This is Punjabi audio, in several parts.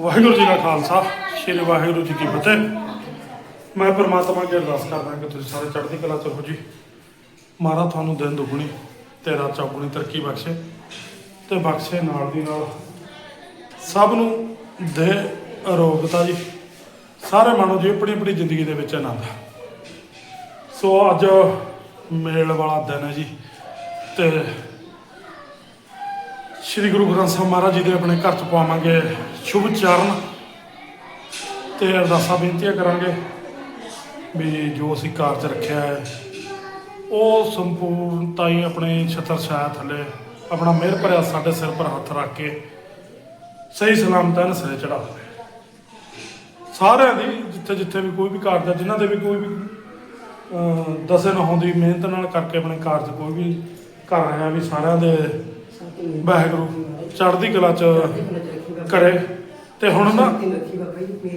ਵਾਹਿਗੁਰੂ ਜੀ ਕਾ ਖਾਲਸਾ, ਸ੍ਰੀ ਵਾਹਿਗੁਰੂ ਜੀ ਕੀ ਫਤਿਹ। ਮੈਂ ਪਰਮਾਤਮਾ ਅੱਗੇ ਅਰਦਾਸ ਕਰਦਾ ਕਿ ਤੁਸੀਂ ਸਾਰੇ ਚੜ੍ਹਦੀ ਕਲਾ ਚ ਰਹੋ ਜੀ। ਮਾਰਾ ਤੁਹਾਨੂੰ ਦਿਨ ਦੁਗਣੀ ਤੇ ਰਾਤ ਚੌਗੁਣੀ ਤਰੱਕੀ ਬਖਸ਼ੇ ਤੇ ਬਖਸ਼ੇ ਨਾਲ ਦੀ ਨਾਲ। ਸਭ ਨੂੰ ਦੇ ਅਰੋਗਤਾ ਜੀ। ਸਾਰੇ ਮਾਣੋ ਜੀ, ਆਪਣੀ ਆਪਣੀ ਜ਼ਿੰਦਗੀ ਦੇ ਵਿੱਚ ਆਨੰਦ। ਸੋ ਅੱਜ ਮੇਲ ਵਾਲਾ ਦਿਨ ਹੈ ਜੀ ਤੇ ਸ਼੍ਰੀ ਗੁਰੂ ਗ੍ਰੰਥ ਸਾਹਿਬ ਮਹਾਰਾਜ ਜੀ ਦੇ ਆਪਣੇ ਘਰ ਚ ਪਾਵਾਂਗੇ ਸ਼ੁਭ ਚਰਨ ਤੇ ਅਰਦਾਸਾਂ ਬੇਨਤੀਆਂ ਕਰਾਂਗੇ ਵੀ ਜੋ ਅਸੀਂ ਕਾਰਜ ਰੱਖਿਆ ਹੈ ਉਹ ਸੰਪੂਰਨਤਾ ਹੀ ਆਪਣੇ ਛਤਰ ਛਾਇਆ ਥੱਲੇ ਆਪਣਾ ਮਿਹਰ ਭਰਿਆ ਸਾਡੇ ਸਿਰ ਪਰ ਹੱਥ ਰੱਖ ਕੇ ਸਹੀ ਸਲਾਮਤ ਹਨ ਸਿਰੇ ਚੜਾ ਦੇਵੇ ਸਾਰਿਆਂ ਦੀ ਜਿੱਥੇ ਜਿੱਥੇ ਵੀ ਕੋਈ ਵੀ ਕਾਰਜ ਹੈ ਜਿਨ੍ਹਾਂ ਦੇ ਵੀ ਕੋਈ ਵੀ ਦਸੇ ਨਹੁੰ ਦੀ ਮਿਹਨਤ ਨਾਲ ਕਰਕੇ ਆਪਣੇ ਕਾਰਜ ਕੋਈ ਵੀ ਕਰ ਰਿਹਾ ਵੀ ਸਾਰਿਆਂ ਦੇ ਵਾਹਿਗੁਰੂ ਚੜ੍ਹਦੀ ਕਲਾ ਚ ਕਰੇ। ਤੇ ਹੁਣ ਨਾ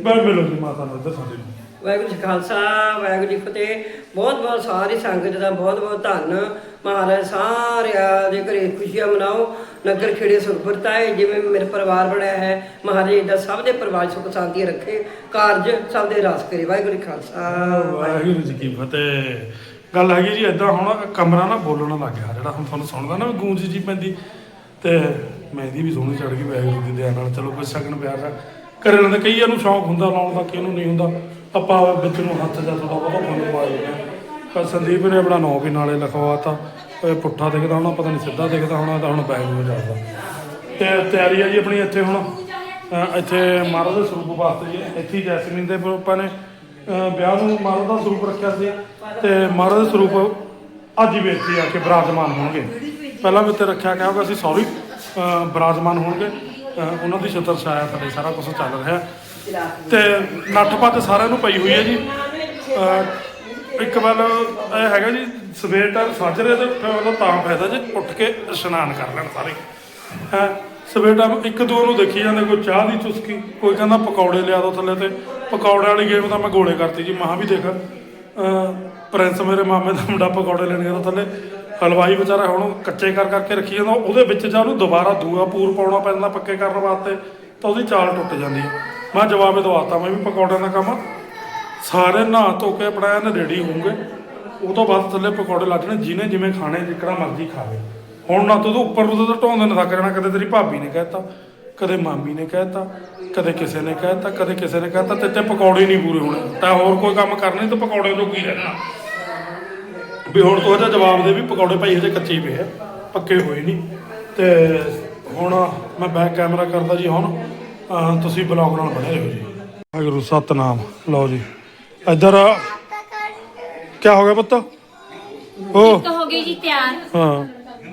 ਮੈਂ ਮਿਲੋ ਜੀ ਮਾਤਾ ਨੂੰ ਇੱਧਰ ਸਾਡੇ ਨੂੰ ਵਾਹਿਗੁਰੂ ਜੀ ਕਾ ਖਾਲਸਾ ਵਾਹਿਗੁਰੂ ਜੀ ਕੀ ਫਤਿਹ। ਬਹੁਤ ਬਹੁਤ ਸਾਰੀ ਸੰਗਤ ਦਾ ਬਹੁਤ ਬਹੁਤ ਧੰਨ ਮਹਾਰਾਜ ਸਾਰਿਆਂ ਦੇ ਘਰੇ ਖੁਸ਼ੀਆਂ ਮਨਾਓ। ਨਗਰ ਖੇੜੇ ਸੁਰਪੁਰਤਾ ਹੈ ਜਿਵੇਂ ਮੇਰੇ ਪਰਿਵਾਰ ਬਣਿਆ ਹੈ ਮਹਾਰਾਜ ਦਾ ਸਭ ਦੇ ਪਰਿਵਾਰ ਸੁਖ ਸ਼ਾਂਤੀ ਰੱਖੇ। ਕਾਰਜ ਸਭ ਦੇ ਰਾਸ ਕਰੇ। ਵਾਹਿਗੁਰੂ ਜੀ ਖਾਲਸਾ। ਵਾਹਿਗੁਰੂ ਜੀ ਕੀ ਫਤਿਹ। ਗੱਲ ਹੈਗੀ ਜੀ ਇਦਾਂ ਹੁਣ ਕਮਰਾ ਨਾ ਬੋਲਣ ਲੱਗ ਗਿਆ। ਜਿਹੜਾ ਹੁਣ ਤੁਹਾਨੂੰ ਸੁਣਦਾ ਨਾ ਗੂੰਜ ਜੀ ਪੈਂਦੀ। ਤੇ ਮਹਿੰਦੀ ਵੀ ਸੋਹਣੀ ਚੜ ਗਈ ਵਾਹਿਗੁਰੂ ਦੀ ਦਇਆ ਨਾਲ। ਚਲੋ ਕੋਈ ਸ਼ਗਨ ਪਿਆਰ ਨਾਲ ਕਰੇ ਲੈਂਦੇ ਕਈਆਂ ਨੂੰ ਸ਼ੌਂਕ ਹੁੰਦਾ ਲਾਉਣ ਦਾ ਕਿਹਨੂੰ ਨਹੀਂ ਹੁੰਦਾ। ਆਪਾਂ ਵਿੱਚ ਨੂੰ ਹੱਥ ਜਾਂ ਥੋੜਾ ਬਹੁਤਾ ਤੁਹਾਨੂੰ ਪਾ ਦਿੰਦੇ ਪਰ ਸੰਦੀਪ ਨੇ ਆਪਣਾ ਨਾਂ ਵੀ ਨਾਲੇ ਲਿਖਵਾਤਾ। ਇਹ ਪੁੱਠਾ ਦਿਖਦਾ ਹੋਣਾ, ਪਤਾ ਨਹੀਂ ਸਿੱਧਾ ਦਿਖਦਾ ਹੋਣਾ, ਤਾਂ ਹੁਣ ਵਾਹਿਗੁਰੂ ਜਾਣਦਾ ਤੇ ਤਿਆਰੀ ਆ ਜੀ ਆਪਣੀ ਇੱਥੇ ਹੁਣ। ਇੱਥੇ ਮਹਾਰਾਜ ਦੇ ਸਰੂਪ ਵਾਸਤੇ ਜੀ। ਇੱਥੇ ਜੈਸਮੀਨ ਦੇ ਆਪਾਂ ਨੇ ਵਿਆਹ ਨੂੰ ਮਹਾਰਾਜ ਦਾ ਸਰੂਪ ਰੱਖਿਆ ਸੀ। ਤੇ ਮਹਾਰਾਜ ਦਾ ਸਰੂਪ ਅੱਜ ਹੀ ਵੇਖੀ ਆ ਕੇ ਬਰਾਜਮਾਨ ਹੋਣਗੇ। ਪਹਿਲਾਂ ਵੀ ਤੇ ਰੱਖਿਆ ਗਿਆ ਕਿ ਅਸੀਂ ਸੌਰੀ ਬਰਾਜਮਾਨ ਹੋਣਗੇ। ਉਹਨਾਂ ਦੀ ਛਤਰ ਛਾਇਆ ਥੱਲੇ ਸਾਰਾ ਕੁਝ ਚੱਲ ਰਿਹਾ। ਤੇ ਨੱਠ ਭੱਜ ਸਾਰਿਆਂ ਨੂੰ ਪਈ ਹੋਈ ਹੈ ਜੀ। ਇੱਕ ਵੱਲ ਇਹ ਹੈਗਾ ਜੀ, ਸਵੇਰ ਟਾਈਮ ਸਾਜਰੇ ਦੇ ਉੱਠਿਆ ਉਹਦਾ ਤਾਂ ਫਾਇਦਾ ਜੇ, ਉੱਠ ਕੇ ਇਸ਼ਨਾਨ ਕਰ ਲੈਣ ਸਾਰੇ। ਹੈ ਸਵੇਰ ਟਾਈਮ ਇੱਕ ਦੋ ਨੂੰ ਦੇਖੀ ਜਾਂਦੇ, ਕੋਈ ਚਾਹ ਦੀ ਚੁਸਕੀ, ਕੋਈ ਕਹਿੰਦਾ ਪਕੌੜੇ ਲਿਆ ਦੋ ਥੱਲੇ ਤੇ। ਪਕੌੜੇ ਵਾਲੀ ਗੇਮ ਤਾਂ ਮੈਂ ਗੋਲੇ ਕਰਤੀ ਜੀ, ਮਹਾਂ ਵੀ ਦੇਖ। ਪ੍ਰਿੰਸ ਮੇਰੇ ਮਾਮੇ ਦਾ ਮੁੰਡਾ ਪਕੌੜੇ ਲੈਣ ਗਿਆ ਥੱਲੇ। ਹਲਵਾਈ ਵਿਚਾਰਾ ਹੁਣ ਕੱਚੇ ਕਰ ਕਰਕੇ ਰੱਖੀ ਜਾਂਦਾ, ਉਹਦੇ ਵਿੱਚ ਜਾਂ ਉਹਨੂੰ ਦੁਬਾਰਾ ਦੂਆ ਪੂਰ ਪਾਉਣਾ ਪੈਂਦਾ ਪੱਕੇ ਕਰਨ ਵਾਸਤੇ, ਤਾਂ ਉਹਦੀ ਚਾਲ ਟੁੱਟ ਜਾਂਦੀ ਹੈ ਮੈਂ ਜਵਾਬੇ ਦਵਾਤਾ ਮੈਂ ਵੀ ਪਕੌੜਿਆਂ ਦਾ ਕੰਮ ਸਾਰੇ ਨਹਾ ਧੋ ਕੇ ਆਪਣਾ ਐਨ ਰੈਡੀ ਹੋਣਗੇ ਉਹ ਤੋਂ ਬਾਅਦ ਥੱਲੇ ਪਕੌੜੇ ਲੱਗਣੇ ਜਿਹਨੇ ਜਿਵੇਂ ਖਾਣੇ ਜਿਕੜਾ ਮਰਜ਼ੀ ਖਾਵੇ ਹੁਣ ਨਾ ਤੂੰ ਉੱਪਰ ਨੂੰ ਤਾਂ ਢੋਂਦੇ ਨਾ ਥੱਕ ਜਾਣਾ ਕਦੇ ਤੇਰੀ ਭਾਬੀ ਨੇ ਕਹਿਤਾ, ਕਦੇ ਮਾਮੀ ਨੇ ਕਹਿਤਾ, ਕਦੇ ਕਿਸੇ ਨੇ ਕਹਿਤਾ, ਕਦੇ ਕਿਸੇ ਨੇ ਕਹਿਤਾ ਤੇ ਤੇ ਪਕੌੜੇ ਨਹੀਂ ਪੂਰੇ ਹੋਣੇ। ਤਾਂ ਹੋਰ ਕੋਈ ਕੰਮ ਕਰਨੇ ਤਾਂ ਪਕੌੜੇ ਤੋਂ ਕੀ ਰਹਿਣਾ? ਵੀ ਹੁਣ ਤੋਂ ਇਹਦਾ ਜਵਾਬ ਦੇ ਵੀ ਪਕੌੜੇ ਭਾਈ ਹਜੇ ਕੱਚੇ ਪਏ ਆ ਪੱਕੇ ਹੋਏ ਨਹੀਂ। ਤੇ ਹੁਣ ਮੈਂ ਬੈਕ ਕੈਮਰਾ ਕਰਦਾ ਜੀ ਹੁਣ ਤੁਸੀਂ ਬਲੌਗ ਨਾਲ ਬਣੇ ਰਹੋ ਜੀ। ਵਾਹਿਗੁਰੂ ਸਤਨਾਮ। ਲਓ ਜੀ। ਇੱਧਰ ਕੀ ਹੋ ਗਿਆ ਪੁੱਤ? ਉਹ ਹੋ ਗਈ ਜੀ ਤਿਆਰ। ਹਾਂ।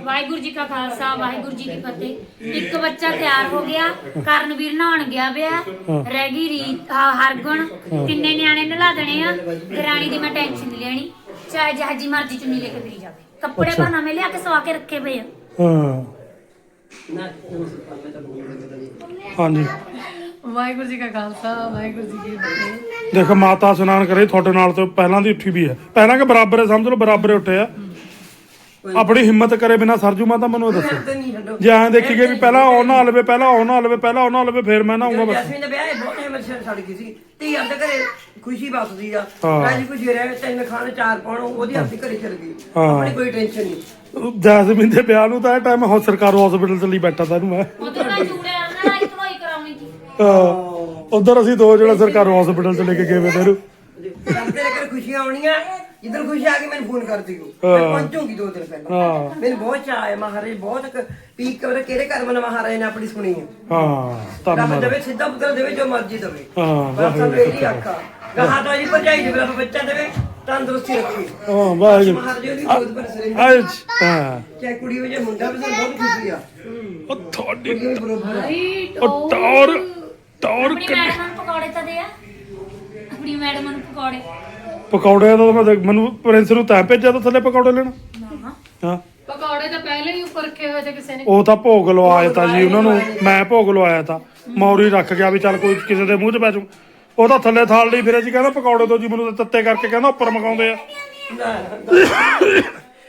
ਵਾਹਿਗੁਰੂ ਜੀ ਕਾ ਖਾਲਸਾ ਵਾਹਿਗੁਰੂ ਜੀ ਕੀ ਫਤਿਹ। ਇੱਕ ਬੱਚਾ ਤਿਆਰ ਹੋ ਗਿਆ ਕਰਨਵੀਰ ਨਹਾਉਣ ਗਿਆ ਪਿਆ। ਰਹਿ ਗਈ ਰੀਤ ਹਰਗੁਣ। ਤਿੰਨੇ ਨਿਆਣੇ ਨਲਾ ਦੇਣੇ ਆ। ਗਰਾਣੀ ਦੀ ਮੈਂ ਟੈਨਸ਼ਨ ਨਹੀਂ ਲੈਣੀ। ਚਾਹੇ ਜਹਾਜੀ ਮਰਜ਼ੀ ਚੁੰਨੀ ਲੈ ਕੇ ਫਿਰੀ ਜਾਵੇ। ਕੱਪੜੇ ਤਾਂ ਨਵੇਂ ਲਿਆ ਕੇ ਸਵਾ ਕੇ ਰੱਖੇ ਪਏ ਆ। ਹਾਂ। ਹਾਂਜੀ। ਵਾਹਿਗੁਰੂ ਜੀ ਕਾ ਖਾਲਸਾ ਵਾਹਿਗੁਰੂ ਜੀ ਕੀ ਫਤਿਹ। ਦੇਖੋ ਮਾਤਾ ਇਸ਼ਨਾਨ ਕਰੇ ਤੁਹਾਡੇ ਨਾਲ ਤੇ ਪਹਿਲਾਂ ਦੀ ਉੱਠੀ ਵੀ ਹੈ। ਪਹਿਲਾਂ ਕਿ ਬਰਾਬਰ ਹੈ ਸਮਝ ਲਓ ਬਰਾਬਰ ਹੀ ਉੱਠੇ ਆ। ਆਪਣੀ ਹਿੰਮਤ ਕਰੇ ਬਿਨਾ ਸਰਜੂ ਮਾਤਾ ਮੈਨੂੰ ਇਹ ਦੱਸੋ। ਤੇ ਨਹੀਂ ਛੱਡੋ। ਜੇ ਐਂ ਦੇਖੀ ਗਏ ਵੀ ਪਹਿਲਾਂ ਉਹ ਨਾ ਲਵੇ ਪਹਿਲਾਂ ਉਹ ਨਾ ਲਵੇ ਪਹਿਲਾਂ ਉਹ ਨਾ ਲਵੇ ਫਿਰ ਮੈਂ ਨਹਾਉਂਗਾ ਬਸ। ਜੈਸਮੀਨ ਦੇ ਵਿਆਹ ਇਹ ਬਹੁਤ ਹਿੰਮਤ ਛੱਡ ਗਈ ਸੀ। ਧੀ ਆਪਦੇ ਘਰੇ ਖੁਸ਼ੀ ਵਸਦੀ ਆ। ਹਾਂ। ਰਾਜੀ ਖੁਸ਼ੀ ਰਹਿ ਤਿੰਨ ਖਾਣ ਚਾਰ ਪਾਉਣ ਉਹਦੀ ਆਪਦੀ ਘਰੇ ਚਲ ਗਈ। ਹਾਂ। ਆਪਣੀ ਕੋਈ ਟੈਨਸ਼ਨ ਨਹੀਂ। ਜੈਸਮੀਨ ਦੇ ਵਿਆਹ ਨੂੰ ਤਾਂ ਇਹ ਟਾਈਮ ਹੋ ਸਰਕਾਰੀ ਹਸਪੀਟਲ ਚ ਲਈ ਬੈਠਾ ਤਾਂ ਇਹਨੂੰ ਮੈਂ। ਨਾਲ ਕਰਾਉਣੀ ਸੀ। ਉਧਰ ਅਸੀਂ ਦੋ ਜਿਹੜਾ ਸਰਕਾਰੀ ਹਸਪੀਟਲ ਚ ਲੈ ਕੇ ਗਏ ਵੇ ਜਦ ਤੇਰੇ ਘਰ ਖੁਸ਼ੀਆਂ ਆਉਣੀਆਂ। ਜਿੱਦਣ ਖੁਸ਼ੀ ਆ ਗਈ ਮੈਨੂੰ ਫੋਨ ਕਰ ਦਿਓ ਮੈਂ ਪਹੁੰਚੂਗੀ ਦੋ ਦਿਨ ਪਹਿਲਾਂ। ਹਾਂ। ਮੈਨੂੰ ਬਹੁਤ ਚਾਅ ਹੈ ਮਹਾਰਾਜ ਬਹੁਤ ਕ- ਵੀ ਕਬਰ ਕਿਹੜੇ ਕਰਮ ਨਾਲ ਮਹਾਰਾਜ ਨੇ ਆਪਣੀ ਸੁਣੀ ਹੈ ਹਾਂ ਰੱਬ ਧੰਨਵਾਦ ਦੇਵੇ ਸਿੱਧਾ ਪੁੱਤਰ ਦੇਵੇ ਜੋ ਮਰਜ਼ੀ ਦੇਵੇ। ਹਾਂ ਬਸ ਸਾਨੂੰ ਇਹੀ ਆਖਾ ਗਾਹਾਂ ਤੋਂ ਜੀ ਭਰਜਾਈ ਦੇਵੇ ਰੱਬ ਬੱਚਾ ਦੇਵੇ ਤੰਦਰੁਸਤੀ ਰੱਖੇ। ਹਾਂ ਵਾਹਿਗੁਰੂ। ਮਹਾਰਾਜ ਉਹਦੀ ਗੋਦ ਪਰ ਸਰੇ ਅੱਜ ਹਾਂ। ਚਾਹੇ ਕੁੜੀ ਹੋ ਜਾਂ ਮੁੰਡਾ ਵੀ ਸਾਨੂੰ ਬਹੁਤ ਖੁਸ਼ੀ ਆ। ਉਹ ਤੁਹਾਡੀ ਇਹ ਬਰੋਬਰ ਆ। ਉਹ ਟੌਰ ਟੌਰ ਆਪਣੀ ਮੈਡਮ ਨੂੰ ਪਕੌੜੇ ਤਾਂ ਦੇ ਆ। ਆਪਣੀ ਮੈਡਮ ਨੂੰ ਪਕੌੜੇ। ਪਕੌੜਿਆਂ ਦਾ ਤਾਂ ਮੈਂ ਦੇਖ- ਮੈਨੂੰ ਪ੍ਰਿੰਸ ਨੂੰ ਤਾਂ ਭੇਜਿਆ ਤਾਂ ਥੱਲੇ ਪਕੌੜੇ ਲੈਣ। ਹਾਂ। ਪਕੌੜੇ ਤਾਂ ਪਹਿਲੇ ਹੀ ਉੱਪਰ ਰੱਖੇ ਹੋਏ ਤੇ ਕਿਸੇ ਨੇ। ਉਹ ਤਾਂ ਭੋਗ ਲਵਾਇਆ ਤਾਂ ਜੀ ਉਹਨਾਂ ਨੂੰ। ਮੈਂ ਭੋਗ ਲਵਾਇਆ ਤਾਂ। ਮੌਰੀ ਰੱਖ ਗਿਆ ਵੀ ਚੱਲ ਕੋਈ ਕਿਸੇ ਦੇ ਮੂੰਹ 'ਚ ਪੈ ਜਾਊ। ਉਹ ਤਾਂ ਥੱਲੇ ਥਾਲ ਲਈ ਫਿਰੇ ਜੀ ਕਹਿੰਦਾ ਪਕੌੜੇ ਤੋਂ ਜੀ ਮੈਨੂੰ ਤਾਂ ਤੱਤੇ ਕਰਕੇ ਕਹਿੰਦਾ ਉੱਪਰ ਮਕਾਉਂਦੇ ਆ।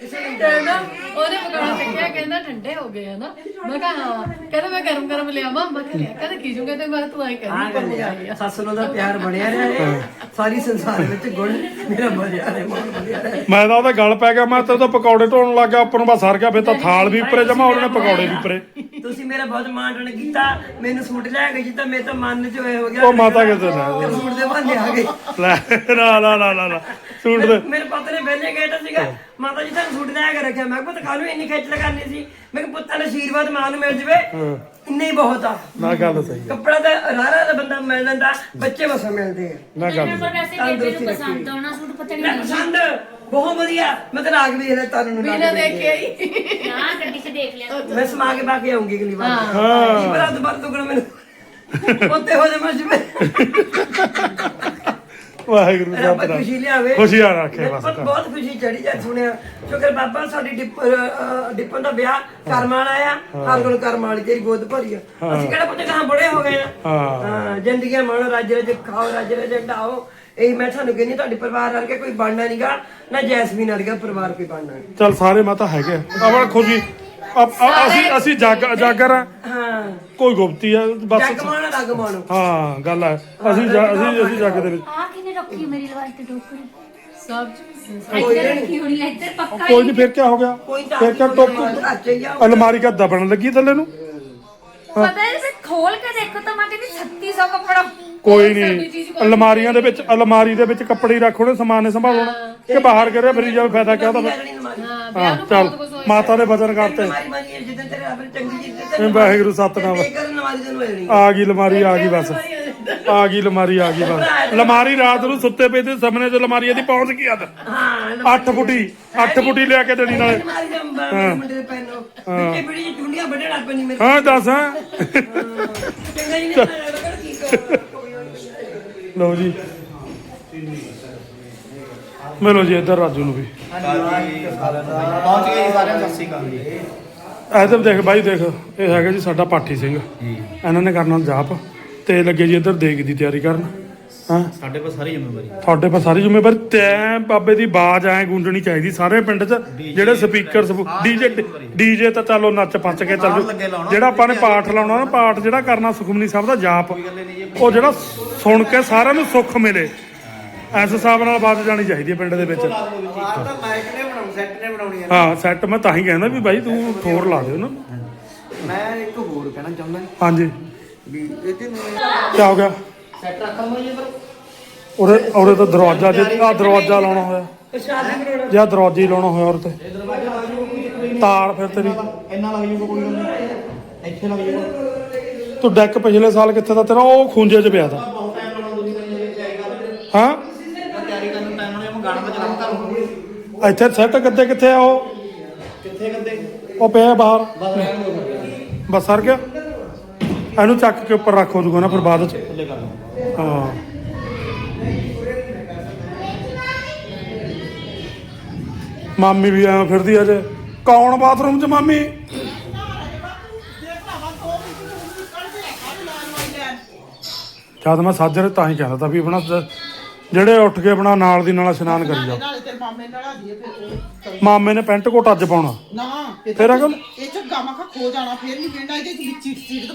ਕਹਿੰਦਾ ਉਹਨੇ ਪਕੌੜਾ ਚੱਕਿਆ ਕਹਿੰਦਾ ਠੰਡੇ ਹੋ ਗਏ ਆ ਨਾ। ਮੈਂ ਕਿਹਾ ਹਾਂ। ਕਹਿੰਦਾ ਮੈਂ ਗਰਮ ਗਰਮ ਲਿਆਵਾਂ। ਮੈਂ ਕਿਹਾ ਲਿਆ। ਕਹਿੰਦਾ ਕੀ ਜੂਗਾ ਤੇ ਮੈਂ ਕਿਹਾ ਤੂੰ ਆਈ ਕਹਿੰਦੀ ਪਰ ਮੰਗਾਈ ਆ। ਸੱਸ ਨੂੰ ਦਾ ਪਿਆਰ ਬਣਿਆ ਰਿਹਾ ਹੈ। ਸਾਰੀ ਸੰਸਾਰ ਵਿੱਚ ਗੁਣ ਮੇਰਾ ਬਣਿਆ ਰਿਹਾ ਮਾਨ ਬਣਿਆ ਰਿਹਾ। ਮੈਂ ਤਾਂ ਉਹਦੇ ਗਲ ਪੈ ਗਿਆ। ਮੈਂ ਤੇ ਉਹਦੇ ਪਕੌੜੇ ਢੋਣ ਲੱਗ। ਗਿਆ ਉੱਪਰ ਨੂੰ ਬਸ ਸਰ ਗਿਆ। ਫਿਰ ਤਾਂ ਥਾਲ ਵੀ ਉੱਪਰੇ ਜਮਾ ਉਹਨੇ ਪਕੌੜੇ ਵੀ ਉੱਪਰੇ। ਤੁਸੀਂ ਮੇਰਾ ਬਹੁਤ ਮਾਣ ਕੀਤਾ। ਮੈਨੂੰ ਸੂਟ ਲੈ ਕੇ ਜਿੱਦਾਂ ਮੇਰੇ ਤਾਂ ਮਨ ਚ ਹੋਇਆ ਹੋ ਗਿਆ ਉਹ ਮਾਤਾ ਕਿਤੇ ਨਾ ਤੇ ਸੂਟ ਦੇ ਬਹਾਨੇ ਆ ਗਏ। ਲੈ ਨਾ ਨਾ ਨਾ ਨਾ ਨਾ। ਸੂਟ ਦੇ। ਮੇਰੇ ਪੁੱਤ ਨੇ ਵੇਲੇ ਗਏ ਤਾਂ ਸੀਗਾ ਮਾਤਾ ਜੀ ਤੁਹਾਨੂੰ ਸੂਟ ਲੈ ਕੇ ਰੱਖਿਆ ਮੈਂ ਕਿਹਾ ਪੁੱਤ ਕਾਹਨੂੰ ਇੰਨੀ ਖੇਚ ਲਗਾਨੀ ਸੀ। ਮੈਂ ਕਿਹਾ ਪੁੱਤਾਂ ਦਾ ਆਸ਼ੀਰਵਾਦ ਮਾਂ ਨੂੰ ਮਿਲ ਜਵੇ। ਇੰਨੇ ਹੀ ਬਹੁਤ ਆ। ਨਾ ਗੱਲ ਸਹੀ ਹੈ ਕੱਪੜਾ ਤਾਂ ਰਾਰਾ ਦਾ ਬੰਦਾ ਮਿਲ ਜਾਂਦਾ ਬੱਚੇ ਵਸੋਂ ਮਿਲਦੇ ਆ। ਨਾ ਗੱਲ ਪਰ ਵੈਸੇ ਬੇਬੇ ਨੂੰ ਪਸੰਦ ਆਉਣਾ ਸੂਟ ਪਤਾ ਨਹੀਂ ਪਸੰਦ ਬਹੁਤ ਵਧੀਆ। ਮੈਂ ਤਾਂ ਰਾਗ ਵੀ ਇਹਦਾ ਤੁਹਾਨੂੰ ਨੂੰ ਬਿਨਾ ਦੇਖੇ ਹੀ। ਨਾ ਗੱਡੀ 'ਚ ਦੇਖ ਲਿਆ। ਮੈਂ ਸਮਾ ਕੇ ਬਾਕੀ ਆਉਂਗੀ ਅਗਲੀ ਵਾਰ। ਹਾਂ। ਕੀ ਬਰਾ ਦੁਬਾਰਾ ਦੁਗਣਾ ਮੈਨੂੰ? ਉੱਤੇ ਹੋ ਜਾ ਮੈਂ ਜਿਵੇਂ ਵਾਹਿਗੁਰੂ ਰੱਬ ਸਤਿਨਾਮ ਖੁਸ਼ੀ ਲਿਆਵੇ। ਖੁਸ਼ੀਆਂ ਰੱਖੇ ਬਸ ਬਹੁਤ- ਬਹੁਤ ਖੁਸ਼ੀ ਚੜੀ ਜਦ ਸੁਣਿਆ। ਸ਼ੁਕਰ ਬਾਬਾ ਸਾਡੀ ਡਿਪ ਅਹ, ਡਿਪਨ ਦਾ ਵਿਆਹ ਕਰਮ ਵਾਲਾ ਆ। ਹਰ ਕੋਲ ਕਰਮ ਵਾਲੀ ਤੇਰੀ ਗੋਦ ਭਰੀ ਆ। ਅਸੀਂ ਕਿਹੜਾ ਪੁੱਤ ਕਹਾਂ ਬੜੇ ਹੋ ਗਏ ਆ? ਹਾਂ। ਹਾਂ ਜ਼ਿੰਦਗੀਆਂ ਮਾਣੋ ਰਾਜ ਰਾਜ ਖਾਓ ਰਾਜ ਰਾਜ ਢਾਓ ਇਹ ਮੈਂ ਤੁਹਾਨੂੰ ਕਹਿੰਦੀ ਤੁਹਾਡੇ ਪਰਿਵਾਰ ਵਰਗੇ ਕੋਈ ਬਣਨਾ ਨਹੀਂਗਾ ਨਾ ਜੈਸਮੀਨ ਵਰਗਾ ਪਰਿਵਾਰ ਕੋਈ ਬਣਨਾ ਨੀ। ਚੱਲ ਸਾਰੇ ਮਾਤਾ ਹੈਗੇ ਆਪਣਾ ਖੁਸ਼ੀ ਅ- ਅਸੀਂ ਅਸੀਂ ਜਾਗ ਜਾਗਰ ਆ ਹਾਂ। ਕੋਈ ਗੁਪਤੀ ਆ ਬਸ ਜੱਗ ਮਾਣੋ ਰੱਗ ਮਾਣੋ ਹਾਂ ਗੱਲ ਹੈ ਅਸੀਂ ਜਾ- ਅਸੀਂ ਅਸੀਂ ਜੱਗ ਦੇ ਵਿੱਚ ਆ ਕਿਨੇ ਰੱਖੀ ਮੇਰੀ ਲਵਾਈ ਤੇ ਟੋਕਰੀ? ਸਭ ਇੱਧਰ ਰੱਖੀ ਹੋਣੀ ਆ, ਇੱਧਰ ਪੱਕਾ ਕੋਈ ਨਹੀਂ ਫਿਰ ਕੀ ਹੋ ਗਿਆ? ਕੋਈ ਤਾਂ ਫਿਰ ਕਿਆ ਟੋਕ ਅੱਛੇ ਜਾ ਅਲਮਾਰੀ ਕਾ ਦਬਣ ਲੱਗੀ ਥੱਲੇ ਨੂੰ? ਪਤਾ ਹੈ ਫਿਰ ਖੋਲ ਕੇ ਦੇਖੋ ਤਾਂ ਮੈਂ ਕਹਿੰਦੀ 3600 ਕੱਪੜਾ ਕੋਈ ਨਹੀਂ। ਅਲਮਾਰੀਆਂ ਦੇ ਵਿੱਚ ਅਲਮਾਰੀ ਦੇ ਵਿੱਚ ਕੱਪੜੇ ਰੱਖੋ ਨੇ ਸਮਾਨ ਨੇ ਸੰਭਾਲਣਾ ਕਿ ਬਾਹਰ ਕਰਿਆ ਫਿਰ ਜਾ ਫਾਇਦਾ ਕਿਆ ਉਹਦਾ ਹਾਂ ਹਾਂ ਚੱਲ ਮਾਤਾ ਦੇ ਵਜ਼ਨ ਕਰਤੇ। ਮਾਰੀ ਮਾਰੀ ਜਿੱਦਾਂ ਤੇਰੇ ਨੇ ਚੰਗੀ ਦਿੱਤੀ ਵਾਹਿਗੁਰੂ ਸਤਨਾਮ। ਵਾਲੀ ਆ ਗਈ ਅਲਮਾਰੀ ਆ ਗਈ ਬਸ। ਆ ਗਈ ਅਲਮਾਰੀ ਆ ਗਈ ਬਸ। ਅਲਮਾਰੀ ਰਾਤ ਨੂੰ ਸੁੱਤੇ ਪਏ ਤੇ ਸਾਹਮਣੇ ਚ ਅਲਮਾਰੀ ਇਹਦੀ ਪਹੁੰਚ ਗਈ ਅੱਧ। ਹਾਂ 8 ਫੁੱਟੀ 8 ਫੁੱਟੀ ਲਿਆ ਕੇ ਦੇਣੀ ਨਾਲੇ। ਮਾਰੀ ਦੇ ਮੇਰੇ ਮੁੰਡੇ ਦੇ ਪੈਨੋ। ਵਿੱਚੇ ਬੜੀ ਜਿਹੀ ਚੁੰਡੀਆਂ ਵੱਢਣ ਲੱਗ ਪੈਣੀ ਮੇਰੇ ਹਾਂ ਦੱਸ ਹਾਂ। ਚੰਗਾ ਜੀ ਨੇ ਬਣਾਇਆ ਕੀ ਕਰ ਲਓ ਜੀ। ਮਿਲੋ ਜੀ ਇੱਧਰ ਰਾਜੂ ਨੂੰ ਵੀ। ਪਹੁੰਚ ਗਏ ਜੀ ਸਾਰਿਆਂ ਨੂੰ ਸਤਿ ਸ਼੍ਰੀ ਅਕਾਲ ਜੀ। ਇੱਧਰ ਦੇਖ ਬਾਈ ਦੇਖ ਇਹ ਹੈਗਾ ਜੀ ਸਾਡਾ ਪਾਠੀ ਸਿੰਘ। ਇਹਨਾਂ ਨੇ ਕਰਨਾ ਜਾਪ। ਤੇ ਲੱਗੇ ਜੀ ਇੱਧਰ ਦੇਗ ਦੀ ਤਿਆਰੀ ਕਰਨ। ਹਾਂ। ਸਾਡੇ ਕੋਲ ਸਾਰੀ ਜ਼ਿੰਮੇਵਾਰੀ ਤੁਹਾਡੇ ਪਰ ਸਾਰੀ ਜ਼ਿੰਮੇਵਾਰੀ ਤੈਂ ਬਾਬੇ ਦੀ ਬਾਜ਼ ਐ ਗੂੰਜਣੀ ਚਾਹੀਦੀ ਸਾਰੇ ਪਿੰਡ 'ਚ। ਜਿਹੜੇ ਸਪੀਕਰ ਡੀਜੇ ਡੀਜੇ ਤਾਂ ਚਲੋ ਨੱਚ ਪੱਚ ਕੇ ਚੱਲ। ਜਿਹੜਾ ਆਪਾਂ ਨੇ ਪਾਠ ਲਾਉਣਾ ਨਾ ਪਾਠ ਜਿਹੜਾ ਕਰਨਾ ਸੁਖਮਨੀ ਸਾਹਿਬ ਦਾ ਜਾਪ ਉਹ ਜਿਹੜਾ ਸੁਣ ਕੇ ਸਾਰਿਆਂ ਨੂੰ ਸੁੱਖ ਮਿਲੇ। ਇਸ ਹਿਸਾਬ ਨਾਲ ਬਾਜ਼ ਜਾਣੀ ਚਾਹੀਦੀ ਹੈ ਪਿੰਡ ਦੇ ਵਿੱਚ। ਤਾਂ ਮਾਈਕ ਨੇ ਬਣਾਉਂ ਸੈੱਟ ਨੇ ਬਣਾਉਣੀ ਹੈ ਹਾਂ ਸੈੱਟ ਮੈਂ ਤਾਂ ਹੀ ਕਹਿੰਦਾ ਵੀ ਬਾਈ ਤੂੰ ਠੋਰ ਲਾ ਦਿਓ ਨਾ। ਮੈਂ ਇੱਕ ਹੋਰ ਕਹਿਣਾ ਚਾਹੁੰਦਾ। ਹਾਂਜੀ। ਵੀ ਇਹਦੇ ਨੂੰ ਕੀ ਹੋ ਗਿਆ? ਸੈੱਟ ਰੱਖਾਂ ਮੈਂ ਜੀ ਪਰ ਉਹਦੇ ਉਹਦੇ ਤਾਂ ਦਰਵਾਜ਼ਾ ਜੇ ਆ ਦਰਵਾਜ਼ਾ ਲਾਉਣਾ ਹੋਇਆ। ਜਾਂ ਦਰਵਾਜ਼ੇ ਹੀ ਲਾਉਣਾ ਹੋਇਆ ਉਹਦੇ ਤੇ। ਤਾਰ ਫਿਰ ਤੇਰੀ। ਇੰਨਾ ਲੱਗ ਜੂਗਾ ਕੋਈ ਗੱਲ ਨਹੀਂ। ਇੱਥੇ ਲੱਗ ਜੂਗਾ। ਤੂੰ ਡੈਕ ਪਿਛਲੇ ਸਾਲ ਕਿੱਥੇ ਦਾ ਤੇਰਾ ਉਹ ਖੂੰਜੇ 'ਚ ਪਿਆ ਤਾ। ਬਹੁਤ ਟਾਈਮ ਲਾਉਣਾ ਤੁਸੀਂ ਹਾਂ? ਮੈਂ ਤਿਆਰੀ ਕਰਨ ਨੂੰ ਟਾਈਮ ਲਾਉਣਾ ਮੈਂ ਗਾਣਾ ਵਜਾਉਣਾ ਤੁਹਾਨੂੰ ਇੱਥੇ ਸੈੱਟ ਕਿੱਥੇ ਕਿੱਥੇ ਆ ਉਹ? ਕਿੱਥੇ ਕਰਦੇ ਉਹ ਪਿਆ ਬਾਹਰ। ਬਸ ਰਹਿਣ ਦੋ ਬਸ ਸਰ ਗਿਆ? ਇਹਨੂੰ ਚੱਕ ਕੇ ਉੱਪਰ ਰੱਖ ਹੋ ਜੂਗਾ ਨਾ ਫਿਰ ਬਾਅਦ 'ਚ। ਥੱਲੇ ਕਰ ਲਓ ਹਾਂ। ਮਾਮੀ ਵੀ ਐ ਫਿਰਦੀ ਅਜੇ ਕੌਣ ਬਾਥਰੂਮ 'ਚ ਮਾਮੀ? ਜਦ ਮੈਂ ਸਾਜਰੇ ਤਾਂ ਹੀ ਕਹਿੰਦਾ ਤਾ ਵੀ ਆਪਣਾ ਜਿਹੜੇ ਉੱਠ ਕੇ ਆਪਣਾ ਨਾਲ ਦੀ ਨਾਲ ਇਸ਼ਨਾਨ ਕਰੀ ਜਾਓ। ਨਾਲੇ ਤੇਰੇ ਮਾਮੇ ਨਾਲ ਆ ਜੀ ਫਿਰ ਮਾਮੇ ਨੇ ਪੈਂਟ ਕੋਟ ਅੱਜ ਪਾਉਣਾ। ਨਾ ਫਿਰ ਅਗਮ ਇਹ ਝੱਗਾ ਮੱਖਾ ਖੋ ਜਾਣਾ ਫਿਰ ਨਹੀਂ ਪਿੰਡਾ ਇਹਦੇ ਵਿੱਚ ਚੀਟ ਚੀਟ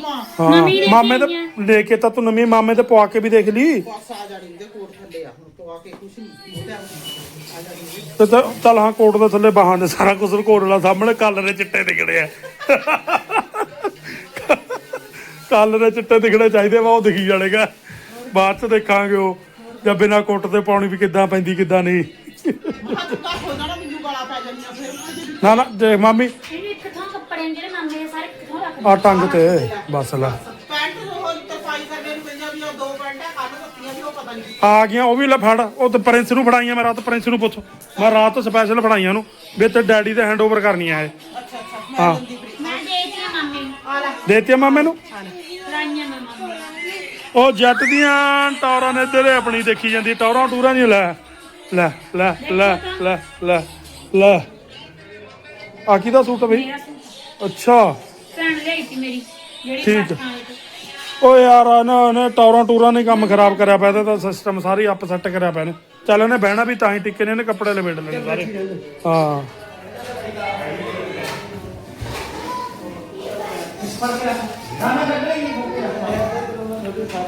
ਨਵੀਂ ਕੇ ਮਾਮੇ ਦੇ ਆਈ ਲੈ ਕੇ ਤਾਂ ਤੂੰ ਨਵੀਂ ਮਾਮੇ ਤੇ ਪਵਾ ਕੇ ਵੀ ਦੇਖ ਲਈ। ਬਸ ਆ ਜਾਣੀ ਇਹਦੇ ਕੋਟ ਥੱਲੇ ਆ ਹੁਣ ਪਵਾ ਕੇ ਕੁਛ ਨਹੀਂ ਉਹਦੇ ਆ ਜਾਣੀ ਇਹਦੇ। ਤੇ ਚੱਲ ਹਾਂ ਕੋਟ ਦੇ ਥੱਲੇ ਬਾਹਾਂ ਦੇ ਸਾਰਾ ਕੁਝ ਕੋਰਲਾ ਸਾਹਮਣੇ ਕਲਰੇ ਚਿੱਟੇ ਦਿਖੜੇ ਆ। ਕਲਰੇ ਚਿੱਟੇ ਦਿਖਣੇ ਚਾਹੀਦੇ ਵਾ ਉਹ ਦਿਖੀ ਜਾਣੇਗਾ। ਬਾਅਦ ਚ ਦੇਖਾਂਗੇ ਉਹ। ਜਾਂ ਬਿਨਾ ਕੋਟ ਤੇ ਪਾਉਣੀ ਵੀ ਕਿੱਦਾਂ ਪੈਂਦੀ ਕਿੱਦਾਂ ਨਹੀਂ। ਨਾ ਨਾ ਦੇਖ ਮਾਮੀ। ਇਹਨੂੰ ਇੱਕ ਥਾਂ ਕੱਪੜੇ ਨੇ ਜਿਹੜੇ ਮਾਮੇ ਦੇ ਸਾਰੇ ਇੱਕ ਥਾਂ ਰੱਖ ਆ ਟੰਗ ਤੇ ਬਸ ਲੈ। ਪੈਂਟ ਉਹ ਨੂੰ ਕਹਿੰਦਾ ਵੀ ਉਹ ਦੋ ਪੈਂਟਾਂ ਕੱਲ ਦਿੱਤੀਆਂ ਸੀ ਉਹ ਪਤਾ ਨਹੀਂ। ਆ ਗਈਆਂ ਉਹ ਵੀ ਲੈ ਫੜ। ਉਹ ਤੇ ਪ੍ਰਿੰਸ ਨੂੰ ਫੜਾਈਆਂ ਮੈਂ ਰਾਤ ਪ੍ਰਿੰਸ ਨੂੰ ਪੁੱਛ। ਮੈਂ ਰਾਤ ਸਪੈਸ਼ਲ ਫੜਾਈਆਂ ਉਹਨੂੰ ਵੀ ਤੇ ਡੈਡੀ ਦੇ ਹੈਂਡਓਵਰ ਕਰਨੀਆਂ ਇਹ। ਅੱਛਾ ਅੱਛਾ ਮੈਂ ਦਿੰਦੀ ਮੈਂ ਦਿੱਤੀਆਂ ਮਾਮੇ ਨੂੰ। ਆ ਲੈ ਦੇਤੀਆਂ ਮਾਮੇ ਨੂੰ? ਨੂੰ। ਉਹ ਜੱਟ ਦੀਆਂ ਟੌਰਾਂ ਨੇ ਤੇਰੇ ਆਪਣੀ ਦੇਖੀ ਜਾਂਦੀ ਟੌਰਾਂ ਟੂਰਾਂ ਨਹੀਂ ਲੈ ਲੈ ਲੈ ਲੈ ਲੈ ਲੈ ਲੈ। ਆ ਕਿਹਦਾ ਸੂਟ ਆ ਬਈ? ਅੱਛਾ। ਭੈਣ ਲਈ ਸੀ ਮੇਰੀ ਜਿਹੜੀ ਠੀਕ। ਓ ਯਾਰ ਨਾ ਉਹਨੇ ਟੌਰਾਂ ਟੂਰਾਂ ਨੇ ਕੰਮ ਖਰਾਬ ਕਰਿਆ ਪਿਆ ਤੇ ਸਿਸਟਮ ਸਾਰੀ ਅਪਸੈਟ ਕਰਿਆ ਪਿਆ ਨੇ। ਚੱਲ ਉਹਨੇ ਬਹਿਣਾ ਵੀ ਤਾਂ ਹੀ ਟਿੱਕੇ ਨੇ ਇਹਨੇ ਕੱਪੜੇ ਲਪੇਟ ਲੈਣੇ ਸਾਰੇ। ਹਾਂ।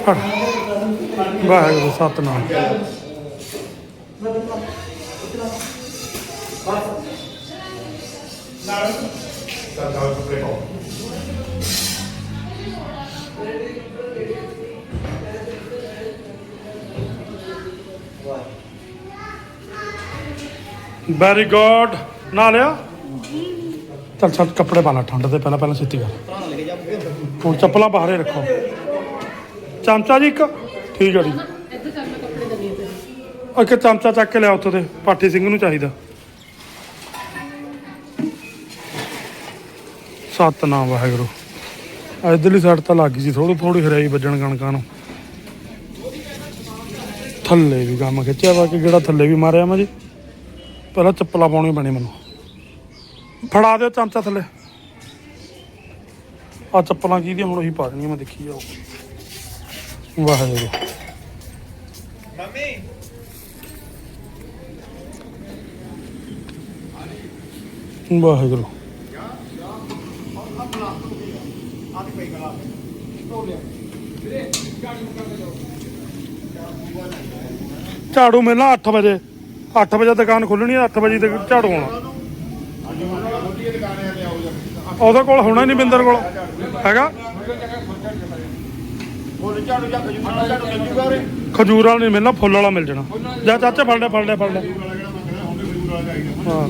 ਫੜ ਵਾਹਿਗੁਰੂ ਸਤਨਾਮ। ਵੈਰੀ ਗੁੱਡ ਨਾ ਲਿਆ? ਚੱਲ ਚੱਲ ਕੱਪੜੇ ਪਾ ਲਾ, ਠੰਡ ਦੇ ਪਹਿਲਾਂ ਪਹਿਲਾਂ ਛੇਤੀ ਕਰ। ਹੁਣ ਚੱਪਲਾਂ ਬਾਹਰੇ ਰੱਖੋ। ਚਮਚਾ ਜੀ ਇੱਕ, ਠੀਕ ਹੈ ਜੀ। ਇੱਧਰ ਚੱਲ ਮੈਂ ਕੱਪੜੇ ਦਨੀ ਤੇ ਇੱਕ ਚਮਚਾ ਚੱਕ ਕੇ ਲਿਆ ਉੱਥੋਂ ਦੇ ਪਾਠੀ ਸਿੰਘ ਨੂੰ ਚਾਹੀਦਾ। ਸਤਨਾਮ ਵਾਹਿਗੁਰੂ। ਇਧਰਲੀ ਸਾਈਡ ਤਾਂ ਲੱਗ ਗਈ ਸੀ ਥੋੜੀ ਥੋੜੀ ਹਰਾਈ ਵੱਜਣ ਕਣਕਾਂ ਨੂੰ। ਥੱਲੇ ਵੀ ਕੰਮ ਖਿੱਚਿਆ ਵਾ ਕਿ ਜਿਹੜਾ ਥੱਲੇ ਵੀ ਮਾਰਿਆ ਮੈਂ ਜੀ। ਪਹਿਲਾਂ ਚੱਪਲਾਂ ਪਾਉਣੀ ਪੈਣੀ ਮੈਨੂੰ। ਫੜਾ ਦਿਓ ਚਮਚਾ ਥੱਲੇ। ਆ ਚੱਪਲਾਂ ਕੀ ਦੀਆਂ, ਹੁਣ ਉਹੀ ਪਾ ਦੇਣੀਆਂ, ਮੈਂ ਦੇਖੀ ਜਾਓ ਵਾਹਿਗੁਰੂ। ਮੰਮੀ ਵਾਹਿਗੁਰੂ। ਝਾੜੂ ਮਿਲਣਾ 8 ਵਜੇ। 8 ਵਜੇ ਦੁਕਾਨ ਖੁੱਲਣੀ ਹੈ 8 ਵਜੇ ਤੱਕ ਝਾੜੂ ਆਉਣਾ ਉਹਦੇ ਕੋਲ ਹੋਣਾ ਨਹੀਂ ਬਿੰਦਰ ਕੋਲ। ਹੈਗਾ? ਬੋਲ ਝਾੜੂ ਜਾ ਖਜੂ ਖਾਣਾ ਝਾੜੂ ਮਿਲ ਜੂਗਾ ਉਰੇ? ਖਜੂਰ ਵਾਲਾ ਨਹੀਂ ਮਿਲਣਾ ਫੁੱਲ ਵਾਲਾ ਮਿਲ ਜਾਣਾ। ਜਾ ਚਾਚਾ ਫੜ ਲੈ ਫੜ ਲੈ ਫੜ ਲੈ। ਹਾਂ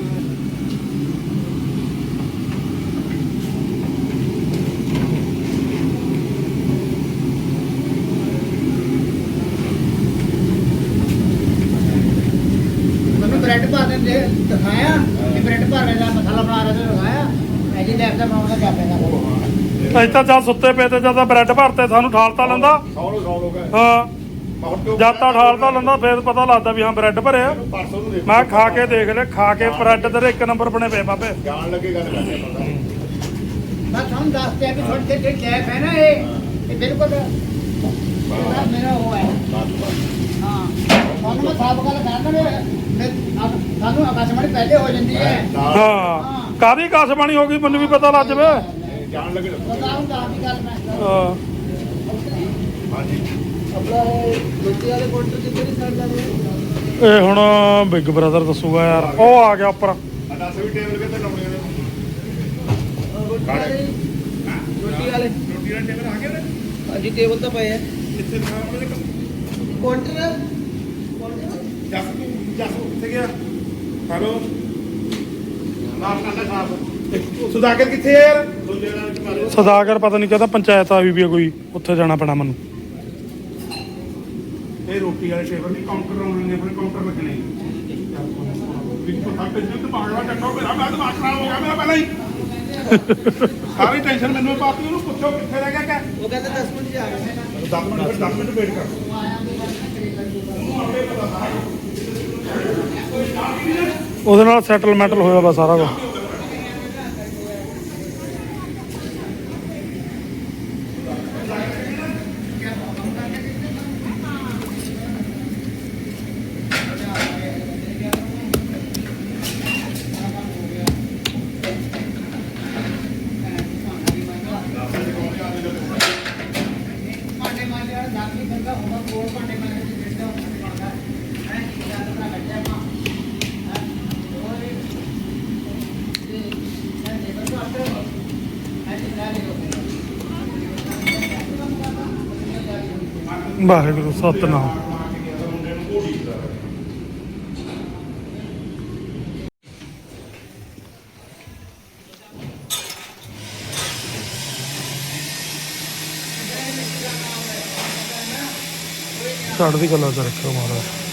ਮੈਨੂੰ ਬ੍ਰੈਡ ਪਾ ਦਿੰਦੇ ਦਿਖਾਇਆ ਕਿ ਬ੍ਰੈਡ ਭਰਨੇ ਦਾ ਮਸਾਲਾ ਬਣਾ ਰਹੇ ਤੇ ਦਿਖਾਇਆ ਐਜੀ ਲੈਫਟ ਦਾ ਬਣਾਉਣ ਦਾ ਜਾਪੇਗਾ ਅਸੀਂ ਤਾਂ ਜਦ ਸੁੱਤੇ ਪਏ ਤੇ ਜਦ ਤਾਂ ਬ੍ਰੈਡ ਭਰਤੇ ਸਾਨੂੰ ਠਾਲਤਾ ਲੈਂਦਾ। ਸੌ ਲੋ ਸੌ ਲੋਕ ਹੈ। ਤੋਂ ਜਦ ਤਾਂ ਠਾਲਤਾ ਲੈਂਦਾ ਫੇਰ ਪਤਾ ਲੱਗਦਾ ਵੀ ਹਾਂ ਬ੍ਰੈਡ ਭਰਿਆ। ਪਰਸੋਂ ਨੂੰ ਦੇਖ। ਮੈਂ ਖਾ ਕੇ ਦੇਖ ਲੈ ਖਾ ਕੇ ਬ੍ਰੈਡ ਤੇਰੇ ਇੱਕ ਨੰਬਰ ਬਣੇ ਪਏ ਬਾਬੇ। ਜਾਣ ਲੱਗੇ ਗੱਲ ਕਰਦੇ ਪਤਾ ਮੈਂ ਤੁਹਾਨੂੰ ਦੱਸਦੇ ਆ ਕਿ ਜਿਹੀ ਜਿਹੜੀ ਲੈਫ ਹੈ ਨਾ ਇਹ ਇਹ ਬਿਲਕੁਲ ਮੇਰਾ ਮੇਰਾ ਉਹ ਹੈ। ਹਾਂ। ਤੁਹਾਨੂੰ ਮੈਂ ਸਾਫ਼ ਗੱਲ ਕਰਦਾ ਮੈਂ ਸਾਨੂੰ ਆਕਾਸ਼ਵਾਣੀ ਪਹਿਲੇ ਹੋ ਜਾਂਦੀ ਹੈ। ਨਾਲ ਹਾਂ। ਕਾਦੀ ਕਾਸਬਾਣੀ ਹੋ ਗਈ ਮੈਨੂੰ ਵੀ ਪਤਾ ਲੱਗ ਜਵੇ। ਜਾਣ ਲੱਗੇ। ਪਤਾ ਹੁੰਦਾ ਆਪੀ ਗੱਲ ਮੈਂ ਹਾਂ। ਹਾਂਜੀ। ਇਹ ਹੁਣ ਬਿਗ ਬ੍ਰਦਰ ਦੱਸੂਗਾ ਯਾਰ। ਉਹ ਆ ਗਿਆ ਉੱਪਰ। ਆ ਦੱਸ ਵੀ ਟੇਬਲ ਕਿੱਥੇ ਲਾਉਣੇ ਨੇ ਕਾੜੇ ਰੋਟੀ ਵਾਲੇ। ਰੋਟੀ ਦਾ ਟੇਬਲ ਆ ਗਿਆ ਨੇ ਹਾਂਜੀ ਟੇਬਲ ਤਾਂ ਪਏ ਆ। ਕਿੱਥੇ ਉਹਨੇ ਕਾਊਂਟਰ ਜੱਸ ਜੱਸ ਕਿੱਥੇ ਗਿਆ? ਹੈਲੋ? ਲਾਸ ਕਰਦਾ ਸਾਫ਼। ਸੁਦਾਗਰ ਕਿੱਥੇ ਹੈ ਯਾਰ? ਸਦਾਗਰ ਪਤਾ ਨਹੀਂ ਕਹਦਾ ਪੰਚਾਇਤ ਆਈ ਵੀ ਆ ਕੋਈ ਉੱਥੇ ਜਾਣਾ ਪੈਣਾ ਮੈਨੂੰ। ਇਹ ਰੋਟੀ ਵਾਲੇ ਟੇਬਲ ਨਹੀਂ ਕਾਊਂਟਰ ਆਉਣੇ ਨੇ ਆਪਣੇ ਕਾਊਂਟਰ ਲੱਗਣੇ ਵੀ ਕੋ ਥੱਕ ਜਿੱਤ ਪਾਗਲਾ ਟੱਟੋ ਮੇਰਾ ਮੈਂ ਦਿਮਾਗ ਖਰਾਬ ਹੋ ਗਿਆ ਮੇਰਾ ਪਹਿਲਾਂ ਹੀ। ਸਾਰੀ ਟੈਨਸ਼ਨ ਮੈਨੂੰ ਪਾਤੀ ਉਹਨੂੰ ਪੁੱਛੋ ਕਿੱਥੇ ਰਹਿ ਗਿਆ ਕਿ ਉਹ ਕਹਿੰਦਾ 10 ਮਿੰਟ ਜਾ ਰਹੇ 10 ਮਿੰਟ ਫਿਰ 10 ਮਿੰਟ ਵੇਟ ਕਰ। ਉਹਦੇ ਨਾਲ ਸੈਟਲਮੈਂਟ ਹੋਇਆ ਵਾ ਸਾਰਾ ਕੁਝ ਭਾਂਡੇ ਮਾਂਜੇ ਵਾਲਾ ਦਸ ਨਹੀਂ ਬੰਦਾ ਹੋਣਾ ਕੋਲ ਭਾਂਡੇ ਮਾਂਜੇ ਦੀ ਜਿਹੜਾ ਬਣਦਾ ਹੈ ਕੀ ਗੱਲ ਪਤਾ ਲੱਗਿਆ ਮਾਂ ਹੋਰ ਤੇ ਇਹ ਨੇਬਰ ਤੋਂ ਆਟੇ ਹੈ ਜੀ ਲੈ ਲਿਓ ਵਾਹਿਗੁਰੂ ਸਤਨਾਮ। ਚੜ੍ਹਦੀ ਕਲਾ ਚ ਰੱਖਿਓ ਮਹਾਰਾਜ।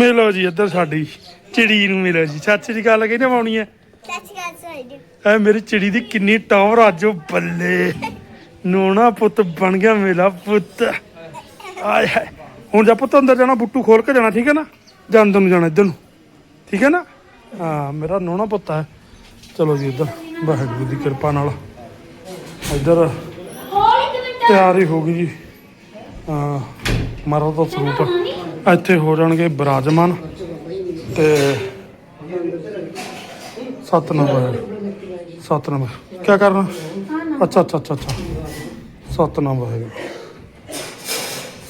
ਮਿਲੋ ਜੀ ਇੱਧਰ ਸਾਡੀ ਚਿੜੀ ਨੂੰ ਮਿਲੋ ਜੀ। ਸੱਚ ਦੀ ਗੱਲ ਕਹਿੰਦੇ ਪਾਉਣੀ ਹੈ? ਐ ਮੇਰੀ ਚਿੜੀ ਦੀ ਕਿੰਨੀ ਟੌਰ ਅੱਜ ਉਹ ਬੱਲੇ। ਨੋਣਾ ਪੁੱਤ ਬਣ ਗਿਆ ਮੇਰਾ ਪੁੱਤ। ਆਏ ਹਾਏ ਹੁਣ ਜਾ ਪੁੱਤ ਅੰਦਰ ਜਾਣਾ ਬੁੱਟੂ ਖੋਲ ਕੇ ਜਾਣਾ ਠੀਕ ਹੈ ਨਾ? ਜਾਂ ਅੰਦਰ ਨੂੰ ਜਾਣਾ ਇੱਧਰ ਨੂੰ। ਠੀਕ ਹੈ ਨਾ? ਹਾਂ ਮੇਰਾ ਨੋਣਾ ਪੁੱਤ ਹੈ। ਚਲੋ ਜੀ ਇੱਧਰ। ਵਾਹਿਗੁਰੂ ਦੀ ਕਿਰਪਾ ਨਾਲ। ਇੱਧਰ ਤਿਆਰੀ ਹੋ ਗਈ ਜੀ। ਹਾਂ ਮਹਾਰਾਜ ਦਾ ਸਰੂਪ ਇੱਥੇ ਹੋ ਜਾਣਗੇ ਬਿਰਾਜਮਾਨ ਤੇ ਨੰਬਰ ਵਾਹਿਗੁਰੂ ਨੰਬਰ ਕੀ ਕਰਨਾ? ਅੱਛਾ ਅੱਛਾ ਅੱਛਾ ਅੱਛਾ। ਸੱਤ ਸਤਨਾਮ ਵਾਹਿਗੁਰੂ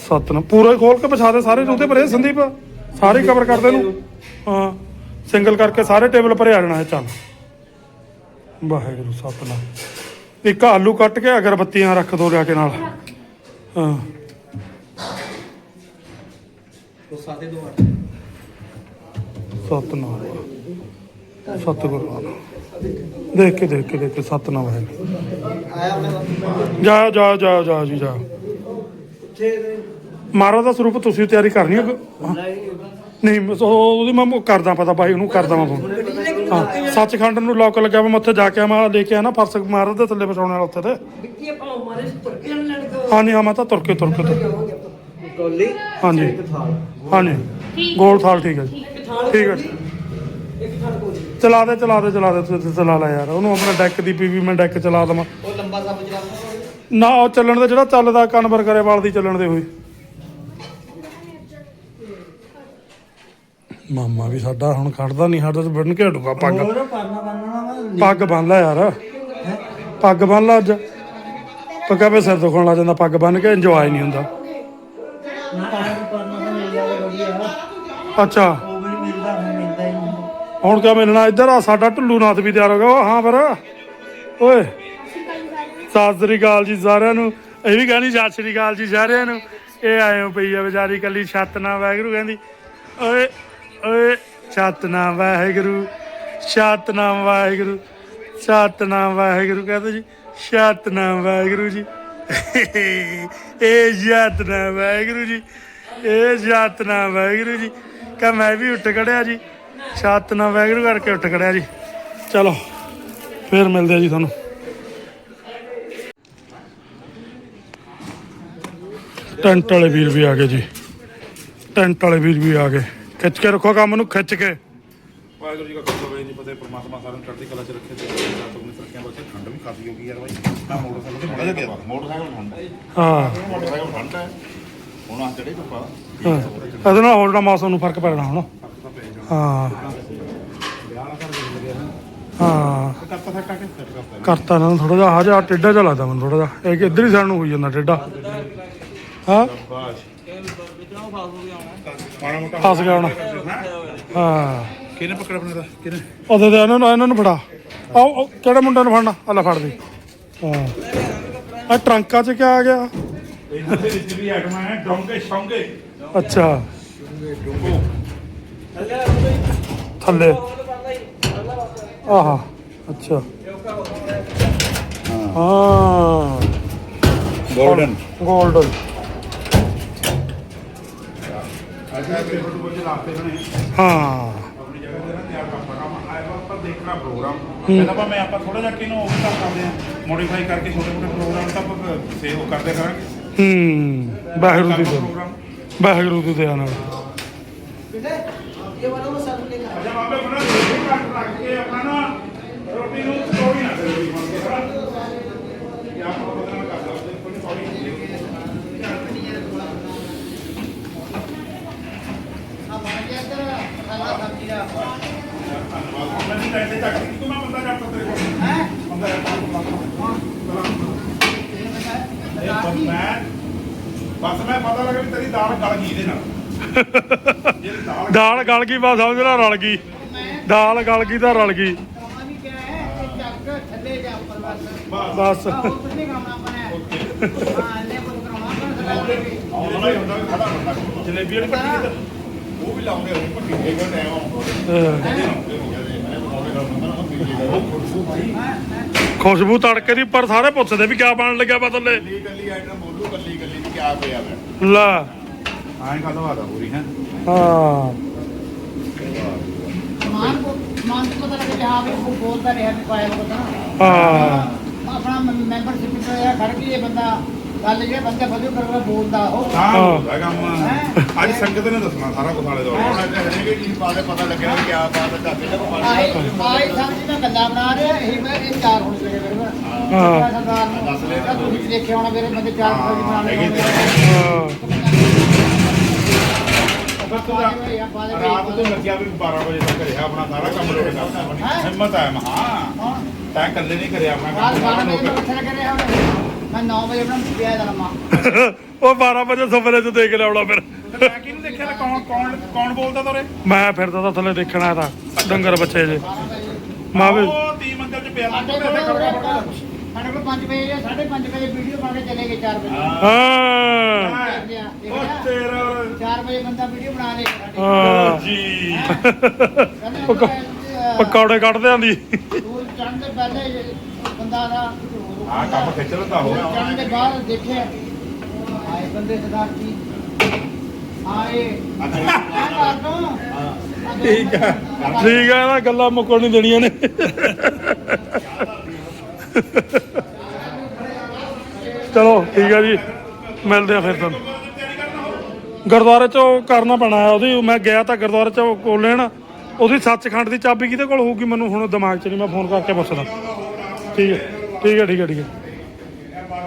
ਸਤਨਾਮ ਪੂਰਾ ਹੀ ਖੋਲ ਕੇ ਪਛਾ ਦੇ ਸਾਰੇ ਉਹਦੇ ਭਰੇ। ਸੰਦੀਪ, ਸਾਰੇ ਕਵਰ ਕਰ ਦੇ ਨੂੰ ਹਾਂ। ਸਿੰਗਲ ਕਰਕੇ ਸਾਰੇ ਟੇਬਲ ਭਰੇ ਆ ਜਾਣਾ ਹੈ ਚੱਲ। ਵਾਹਿਗੁਰੂ ਸਤਨਾਮ ਇੱਕ ਆਲੂ ਕੱਟ ਕੇ ਅਗਰਬੱਤੀਆਂ ਰੱਖ ਦੋ ਜਾ ਕੇ ਨਾਲ। ਹਾਂ। ਸਤਨਾਮ। ਸਤਿਗੁਰੂ ਨਾਨਕ। ਦੇਖ ਕੇ ਦੇਖ ਕੇ ਦੇਖ ਕੇ ਸਤਨਾਮ ਹੈ। ਜਾ ਜਾ ਜਾ ਜਾ ਜੀ ਜਾ। ਮਹਾਰਾਜ ਦਾ ਸਰੂਪ ਤੁਸੀਂ ਤਿਆਰੀ ਕਰਨੀ ਹੈ ਹਾਂ। ਨਹੀਂ ਮੈਂ ਉਹ- ਉਹਦੀ ਮੈਂ ਕਰਦਾ ਪਤਾ ਬਾਈ ਉਹਨੂੰ ਕਰਦਾ ਮੈਂ ਫੋਨ ਹਾਂ ਸੱਚਖੰਡ ਨੂੰ ਲੋਕ ਲੱਗਿਆ ਵਾ ਮੈਂ ਉੱਥੇ ਜਾ ਕੇ ਮੈਂ ਲੈ ਕੇ ਆਣਾ ਫਰਸ ਮਹਾਰਾਜ ਦੇ ਥੱਲੇ ਵਿਛਾਉਣ ਵਾਲਾ ਉੱਥੇ ਤੇ। ਵਿੱਕੀ ਆਪਾਂ ਮਾਰੇ ਤੁਰਕੇ ਨਾਲ ਲੜ ਕੇ ਹਾਂਜੀ ਹਾਂ ਮੈਂ ਤਾਂ ਤੁਰ ਕੇ ਤੁਰ ਕੇ ਤੁਰ ਕੋਲੀ ਹਾਂਜੀ। ਇੱਕ ਥਾਲ। ਹਾਂਜੀ। ਗੋਲ ਥਾਲ ਠੀਕ ਹੈ ਜੀ। ਠੀਕ ਹੈ। ਇੱਕ ਥਾਲ ਕੋਲੀ ਚਲਾ ਦੇ ਚਲਾ ਦੇ ਚਲਾ ਦੇ ਤੂੰ ਤੇ ਚਲਾ ਲੈ ਯਾਰ। ਉਹਨੂੰ ਆਪਣਾ ਡੈਕ ਦੀ ਪੀਵੀ ਮੈਂ ਡੈਕ ਚਲਾ ਦਵਾਂ। ਉਹ ਲੰਬਾ ਸਭ ਜਿਹੜਾ ਨਾ ਉਹ ਚੱਲਣ ਦੇ ਜਿਹੜਾ ਚੱਲਦਾ ਕਨਵਰ ਕਰੇ ਵਾਲ ਦੀ ਚੱਲਣ ਦੇ ਹੋਈ ਮਾਮਾ ਵੀ ਸਾਡਾ ਹੁਣ ਖੜਦਾ ਨਹੀਂ ਸਾਡਾ ਤੇ ਬਣ ਕੇ ਹਟੂਗਾ ਪੱਗ। ਪੱਗ ਬੰਨ ਲੈ ਯਾਰ। ਪੱਗ ਬੰਨ ਲੈ ਅੱਜ। ਪੱਗਾ ਵੇ ਸਿਰ ਦੁਖਣ ਲੱਗ ਜਾਂਦਾ ਪੱਗ ਬੰਨ ਕੇ ਇੰਜੋਏ ਨਹੀਂ ਹੁੰਦਾ। ਅੱਛਾ। ਉਹ ਵੀ ਮਿਲਦਾ ਹੁਣ ਮਿਲਦਾ ਹੀ ਨਹੀਂ ਹੁਣ ਕਿਆ ਮਿਲਣਾ? ਇੱਧਰ ਆ, ਸਾਡਾ ਢੁੱਲੂ ਨਾਥ ਵੀ ਤਿਆਰ ਹੋ ਗਿਆ। ਉਹ, ਹਾਂ, ਫਿਰ। ਓਏ। ਸਤਿ ਸ੍ਰੀ ਅਕਾਲ ਜੀ ਸਾਰਿਆਂ ਨੂੰ। ਇਹ ਵੀ ਕਹਿੰਦੀ, ਸਤਿ ਸ੍ਰੀ ਅਕਾਲ ਜੀ ਸਾਰਿਆਂ ਨੂੰ। ਇਹ ਆਏ ਹੋ ਪਈ ਆ ਵਿਚਾਰੀ ਕੱਲੀ ਛੱਤ ਨਾ ਵਾਹਿਗੁਰੂ ਕਹਿੰਦੀ। ਓਏ ਓਏ, ਛੱਤ ਨਾ ਵਾਹਿਗੁਰੂ, ਛੱਤ ਨਾ ਵਾਹਿਗੁਰੂ, ਛੱਤ ਨਾ ਵਾਹਿਗੁਰੂ ਕਹਿੰਦੇ ਜੀ। ਛੱਤ ਨਾ ਵਾਹਿਗੁਰੂ ਜੀ। ਇਹ ਛੱਤ ਨਾ ਵਾਹਿਗੁਰੂ ਜੀ। ਇਹ ਛੱਤ ਨਾ ਵਾਹਿਗੁਰੂ ਜੀ। ਕਹ ਮੈਂ ਵੀ ਉੱਠ ਖੜਿਆ ਜੀ। ਛੱਤ ਨਾ ਵਾਹਿਗੁਰੂ ਕਰਕੇ ਉੱਠ ਖੜਿਆ ਜੀ। ਚਲੋ ਫੇਰ ਮਿਲਦੇ ਆ ਜੀ ਤੁਹਾਨੂੰ। ਟੈਂਟ ਵਾਲੇ ਵੀਰ ਵੀ ਆ ਗਏ ਜੀ। ਟੈਂਟ ਵਾਲੇ ਵੀਰ ਵੀ ਆ ਗਏ। ਖਿੱਚ ਕੇ ਰੱਖੋ ਕੰਮ ਨੂੰ ਖਿੱਚ ਕੇ। ਵਾਹਿਗੁਰੂ ਜੀ ਕਾ ਖਾਲਸਾ ਵਾਹਿਗੁਰੂ ਜੀ ਕੀ ਫਤਿਹ। ਪ੍ਰਮਾਤਮਾ ਸਾਰਿਆਂ ਨੂੰ ਚੜ੍ਹਦੀ ਕਲਾ ਚ ਰੱਖੇ ਤੇ ਰਾਤ ਨੂੰ ਸੁਰੱਖਿਆ ਬਖਸ਼ੇ ਠੰਡ ਵੀ ਕਾਫੀ ਹੋ ਗਈ ਯਾਰ ਬਾਈ। ਮੋਟਰਸਾਈਕਲ ਤੇ ਮੜਾ ਜਾ ਗਿਆ। ਮੋਟਰਸਾਈਕਲ ਠੰਡ ਹੈ। ਹਾਂ। ਮੋਟਰਸਾਈਕਲ ਠੰਡ ਹੈ। ਹੁਣ ਆ ਚੜੇ ਧੁੱਪਾ ਹਾਂ। ਇਹਦੇ ਨਾਲ ਹੋਰ ਨਾ ਮੌਸਮ ਨੂੰ ਫ਼ਰਕ ਪੈਣਾ ਹੁਣ। ਹਾਂ। ਹਾਂ। ਕਰਤਾ ਨਾ ਥੋੜਾ ਜਿਹਾ ਆ ਜਾ ਟੇਡਾ ਜਿਹਾ ਲੱਗਦਾ ਮੈਨੂੰ ਥੋੜਾ ਜਿਹਾ। ਇਹ ਇੱਧਰ ਹੀ ਸਾਈਡ ਨੂੰ ਹੋਈ ਜਾਂਦਾ ਟੇਡਾ ਹਾਂ? ਫਸ ਗਿਆ ਹੁਣ। ਹਾਂ। ਕਿਹਨੇ ਪਕੜ ਆਪਣੇ ਦਾ? ਕਿਹਨੇ? ਉਹਦੇ ਦੇ ਇਹਨਾਂ ਨੂੰ ਇਹਨਾਂ ਨੂੰ ਫੜਾ। ਆਓ ਕਿਹੜੇ ਮੁੰਡੇ ਨੂੰ ਫੜਨਾ? ਆ ਲੈ ਫੜ ਦੇ। ਹਾਂ। ਆ ਟਰੰਕਾਂ 'ਚ ਕਿਆ ਆ ਗਿਆ? ਇਹਨਾਂ ਦੇ ਵਿੱਚ ਵੀ ਆਈਟਮ ਹੈ ਡੋਂਗੇ ਸ਼ੌਂਗੇ ਅੱਛਾ। ਥੱਲੇ। ਆਹਾ ਅੱਛਾ। ਹਾਂ। ਗੋਲਡਨ 골ਡਨ ਅੱਛਾ ਤੇ ਫੋਟੋ ਵਿੱਚ ਲਾਤੇ ਬਣੇ ਹਾਂ। ਆਪਣੀ ਜਗ੍ਹਾ ਤੇ ਨਾ ਤਿਆਰ ਕਰਤਾ ਕੰਮ ਆਇਆ ਵਾ ਆਪਾਂ ਦੇਖਣਾ ਪ੍ਰੋਗਰਾਮ ਪਹਿਲਾਂ ਆਪਾਂ ਮੈਂ ਆਪਾਂ ਥੋੜਾ ਜਿਹਾ ਕਿਨੂੰ ਉਹ ਵੀ ਕੰਮ ਕਰਦੇ ਆ ਮੋਡੀਫਾਈ ਕਰਕੇ ਛੋਟੇ ਮੋਟੇ ਪ੍ਰੋਗਰਾਮ ਤਾਂ ਆਪਾਂ ਸੇਵ ਕਰਦੇ ਕਰਾਂਗੇ। ਹੂੰ ਵਾਹਿਗੁਰੂ ਦੀ ਦਇਆ ਵਾਹਿਗੁਰੂ ਦੀ ਦਇਆ ਨਾਲ ਮੈਂ ਬਸ ਮੈਂ ਪਤਾ ਲੱਗਾ ਵੀ ਤੇਰੀ ਦਾਲ ਗਲ ਗਈ ਇਹਦੇ ਨਾਲ। ਜੇ ਦਾਲ ਦਾਲ ਗਲ ਗਈ ਬਸ ਸਮਝ ਲੈ ਰਲ ਗਈ। ਦਾਲ ਗਲ ਗਈ ਤਾਂ ਰਲ ਗਈ। ਬਸ। ਜਲੇਬੀ ਵਾਲੀ ਪੱਟੀ ਉਹ ਵੀ ਲਾਉਂਦੇ ਪੱਟੀ ਟਾਈਮ ਖੁਸ਼ਬੂ ਤੜਕੇ ਦੀ ਪਰ ਸਾਰੇ ਪੁੱਛਦੇ ਵੀ ਕਿਆ ਬਣਨ ਲੱਗਿਆ ਬਦਲੇ ਕੱਲੀ ਕੱਲੀ ਆਈਟਮ ਬੋਲੂ ਕੱਲੀ। ਕਿਆ ਪਿਆ ਮੈਂ। ਲੈ। ਇਹ ਕਦੋਂ ਆਦਾ ਪੂਰੀ ਹੈ। ਹਾਂ। ਸਮਾਨ ਕੋ ਸਮਾਨ ਤੋਂ ਪਤਾ ਲੱਗੇ ਜਹਾਂ ਵੀ ਉਹ ਬੋਲਦਾ ਰਿਹਾ ਵੀ ਪਾਇਆ ਪਤਾ ਹਾਂ। ਆਪਣਾ ਮੈਂਬਰਸ਼ਿਪ ਤੇ ਖੜ ਕੇ ਇਹ ਬੰਦਾ। ਗੱਲ ਜਿਹੜਾ ਬੰਦਾ ਫਜੂ ਕਰਦਾ ਬੋਲਦਾ ਉਹ। ਹਾਂ ਹਾਂ। ਹੁੰਦਾ ਕੰਮ। ਅੱਜ ਸੰਗਤ ਨੇ ਦੱਸਣਾ ਸਾਰਾ ਕੁਝ ਆਲੇ ਦੁਆਲੇ ਆਹੀ ਆਹੀ ਸਮਝੀ ਮੈਂ ਗੱਲਾਂ ਬਣਾ ਰਿਹਾ ਇਹ ਮੈਂ ਇਹ ਚਾਰ ਹੁਣ ਮੇਰੇ ਮੇਰੇ ਕੋਲ। ਹਾਂ। ਸਰਦਾਰ ਨੂੰ ਦੱਸ ਲੈ ਤੁਸੀਂ ਵੀ ਦੇਖਿਆ ਹੋਣਾ ਮੇਰੇ ਬੰਦੇ ਚਾਰ ਫੌਜੀ ਬਣਾ ਲਏ ਹਾਂ ਰਾਤ ਤੋਂ ਲੱਗਿਆ ਵੀ 12 ਵਜੇ ਤੱਕ ਰਿਹਾ ਆਪਣਾ ਸਾਰਾ ਕੰਮ ਲੋਟ ਕਰਦਾ ਹਿੰਮਤ ਹੈ? ਮਹਾ ਤੈਂ ਇਕੱਲੇ ਨਹੀਂ ਕਰਿਆ ਆਪਣਾ ਕੰਮ 12 ਸਾਰਾ ਵਜੇ ਲੋਟ ਤੋਂ ਉੱਠ ਕਰਿਆ ਹੁਣ। ਮੈਂ 9 ਵਜੇ ਆਪਣਾ ਪਿਆ ਦਾ ਲੰਮਾ ਉਹ 12 ਵਜੇ ਸੁਪਨੇ ਚ ਦੇਖ ਲਿਆਉਣਾ ਫਿਰ। ਮੈਂ ਕਿਹਨੂੰ ਦੇਖਿਆ ਤੇ ਕੌਣ ਕੌਣ ਕੌਣ ਬੋਲਦਾ ਤੋਰੇ? ਮੈਂ ਫਿਰਦਾ ਤਾਂ ਥੱਲੇ ਦੇਖਣਾ ਤਾਂ ਡੰਗਰ ਬੱਚੇ ਜੇ। ਮਾਂ ਵੀ ਉਹ ਤੀ ਮੰਦਰ ਚ ਪਿਆ। ਸਾਡੇ ਕੋਲ ਸਾਡੇ ਕੋਲ 5 ਵਜੇ 5:30 ਵਜੇ ਵੀਡੀਓ ਬਣਾ ਕੇ ਚਲੇ ਗਏ 4 ਵਜੇ। ਹਾਂ। ਉਹ ਤੇਰਾ 4 ਵਜੇ ਬੰਦਾ ਵੀਡੀਓ ਬਣਾ ਲੇ ਹਾਂ। ਜੀ। ਪਕੌੜੇ ਕੱਢਦੇ ਆਂਦੀ। ਦੂਰ ਚੜ੍ਹਨ ਦੇ ਪਹਿਲੇ ਬੰਦਾ ਦਾ ਹਾਂ ਕੰਮ ਖਿੱਚ ਲੈਂਦਾ ਹੋ ਚੜ੍ਹਨ ਦੇ ਬਾਅਦ ਦੇਖਿਆ। ਆਏ ਬੰਦੇ ਸਰਦਾਰ ਜੀ। ਆਏ। ਮੈਂ ਕਰ ਦੂੰ। ਠੀਕ ਆ ਠੀਕ ਆ ਨਾ ਗੱਲਾਂ ਮੁੱਕਣ ਨਹੀਂ ਦੇਣੀਆਂ ਨੇ। ਚਲੋ ਠੀਕ ਆ ਜੀ। ਮਿਲਦੇ ਆ ਫਿਰ ਤੁਹਾਨੂੰ। ਗੁਰਦੁਆਰੇ ਚੋਂ ਕਰਨਾ ਪੈਣਾ ਹੈ ਉਹਦੀ। ਮੈਂ ਗਿਆ ਤਾਂ ਗੁਰਦੁਆਰੇ ਚੋਂ ਕੋਲ ਲੈਣ। ਉਹਦੀ ਸੱਚਖੰਡ ਦੀ ਚਾਬੀ ਕਿਹਦੇ ਕੋਲ ਹੋਊਗੀ? ਮੈਨੂੰ ਹੁਣ ਦਿਮਾਗ 'ਚ ਨਹੀਂ ਮੈਂ ਫੋਨ ਕਰਕੇ ਪੁੱਛਦਾ। ਠੀਕ ਹੈ। ਠੀਕ ਹੈ ਠੀਕ ਹੈ ਠੀਕ ਹੈ।